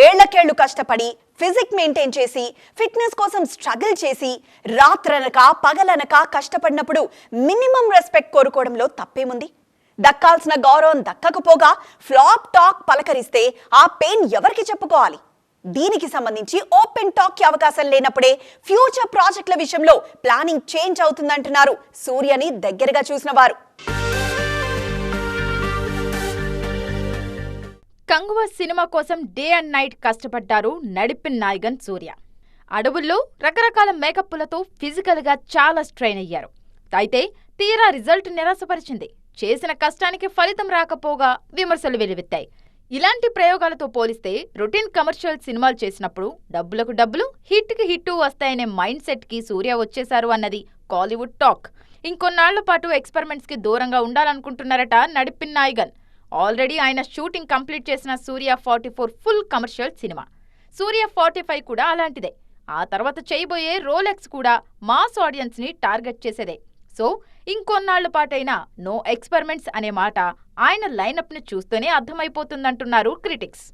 ఏళ్ళకేళ్ళు కష్టపడి physique maintain చేసి fitness కోసం స్ట్రగుల్ చేసి రాత్రనక పగలనక కష్టపడినప్పుడు మినిమం రెస్పెక్ట్ కోరుకోవడంలో తప్పేముంది? దక్కాల్సిన గౌరవం దక్కకపోగా ఫ్లాప్ టాక్ పలకరిస్తే ఆ పెయిన్ ఎవరికి చెప్పుకోవాలి? దీనికి సంబంధించి ఓపెన్ టాక్కి అవకాశం లేనప్పుడే ఫ్యూచర్ ప్రాజెక్టుల విషయంలో ప్లానింగ్ చేంజ్ అవుతుందంటున్నారు సూర్యని దగ్గరగా చూసిన వారు. కంగువ సినిమా కోసం డే అండ్ నైట్ కష్టపడ్డారు నడిపిన్ నాయగన్ సూర్య. అడవుల్లో రకరకాల మేకప్పులతో ఫిజికల్గా చాలా స్ట్రెయిన్ అయ్యారు. అయితే తీరా రిజల్ట్ నిరాశపరిచింది. చేసిన కష్టానికి ఫలితం రాకపోగా విమర్శలు వెలువెత్తాయి ఇలాంటి ప్రయోగాలతో పోలిస్తే రొటీన్ కమర్షియల్ సినిమాలు చేసినప్పుడు డబ్బులకు డబ్బులు హిట్కి హిట్టు వస్తాయనే మైండ్ సెట్కి సూర్య వచ్చేశారు అన్నది కాలీవుడ్ టాక్ ఇంకొన్నాళ్ళ పాటు ఎక్స్పెరిమెంట్స్కి దూరంగా ఉండాలనుకుంటున్నారట నడిపిన్ నాయగన్. ఆల్రెడీ ఆయన షూటింగ్ కంప్లీట్ చేసిన Suriya forty four full commercial cinema. Suriya forty five కూడా అలాంటిదే. ఆ తర్వాత చేయబోయే రోలెక్స్ కూడా మాస్ ఆడియన్స్ని టార్గెట్ చేసేదే. సో ఇంకొన్నాళ్ళ పాటైనా నో ఎక్స్పెరిమెంట్స్ అనే మాట ఆయన లైనప్ని చూస్తూనే అర్థమైపోతుందంటున్నారు క్రిటిక్స్.